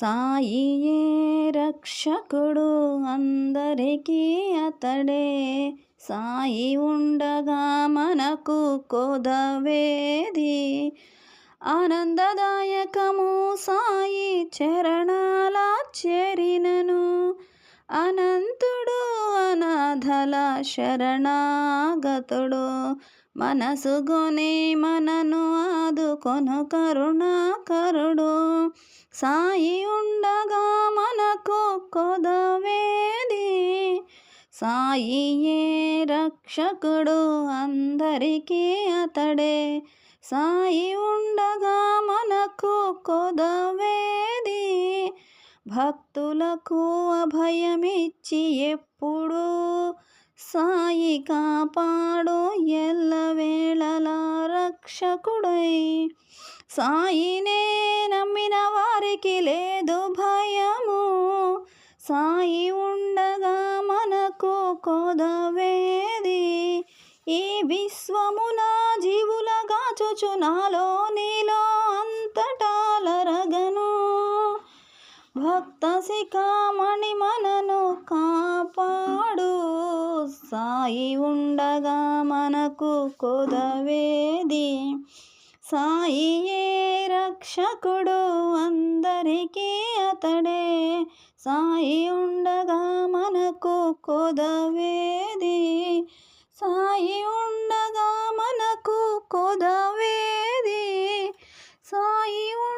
సాయియే రక్షకుడు అందరికీ అతడే. సాయి ఉండగా మనకు కొదవేది? ఆనందదాయకము సాయి చరణాల చేరినను. అనంతుడు అనాథల శరణాగతుడు. మనసుగొని మనను ఆదుకొను కరుణాకరుడు. సాయి ఉండగా మనకు కొదవేది. సాయియే రక్షకుడు అందరికీ అతడే. సాయి ఉండగా మనకు కొదవేది. భక్తులకు అభయమిచ్చి ఎప్పుడు సాయి కాపాడు ఎల్లవేళలా రక్షకుడై. సాయినే నమ్మిన ఎవరికి లేదు భయము. సాయి ఉండగా మనకు కొదవేది? ఈ విశ్వమున జీవులగా చూచు నాలో నీలో అంతటాలరగను భక్త శిఖామణి మనను కాపాడు. సాయి ఉండగా మనకు కొదవేది? సాయియే రక్షకుడు అందరికీ అతడే. సాయి ఉండగా మనకు కొదవేది? సాయి ఉండగా మనకు కొదవేది? సాయి ఉండ